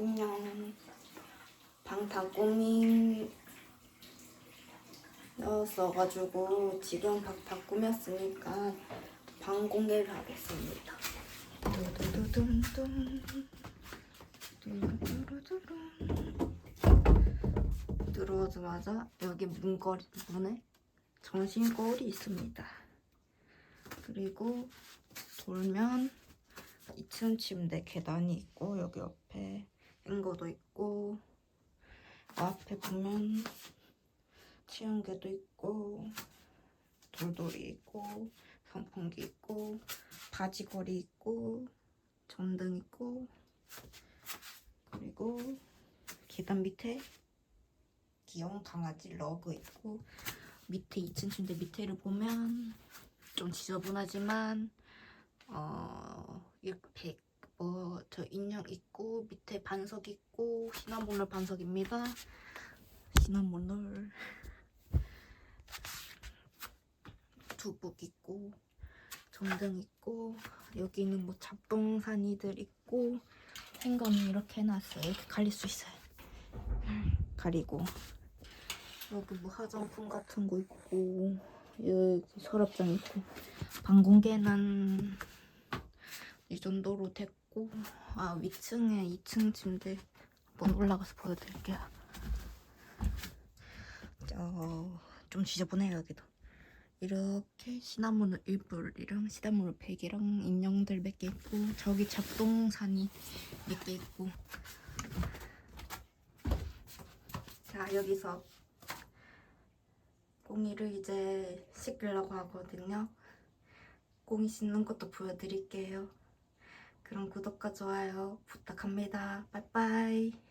안녕. 방탄꼬밍 였어가지고 지금 방다 꾸몄으니까 방 공개를 하겠습니다. 들어오자마자 여기 문거리 문에 전신 거울이 있습니다. 그리고 돌면 2층 침대 계단이 있고 여기 옆에 거도 있고 앞에 보면 치운 게도 있고 돌돌이 있고 선풍기 있고 바지걸이 있고 전등 있고 그리고 계단 밑에 귀여운 강아지 러그 있고 밑에 2층 침대 밑에를 보면 좀 지저분하지만 어 600 저 인형 있고 밑에 반석 있고 시나몬롤 반석입니다. 시나몬롤 두북 있고 전등 있고 여기는 뭐 잡동사니들 있고 생강이 이렇게 해놨어요. 이렇게 갈릴 수 있어요. 가리고 여기 뭐 화장품 같은 거 있고 여기 서랍장 있고 방공개는 이 정도로 됐고 아 위층에 2층 침대 한번 올라가서 보여드릴게요. 어, 좀 지저분해요 여기도. 이렇게 시나몬 일불이랑 시나몬 팩이랑 인형들 몇 개 있고 저기 잡동사니 몇개 있고 자 여기서 꽁이를 이제 씻으려고 하거든요. 꽁이 씻는 것도 보여드릴게요. 그럼 구독과 좋아요 부탁합니다. 빠이빠이.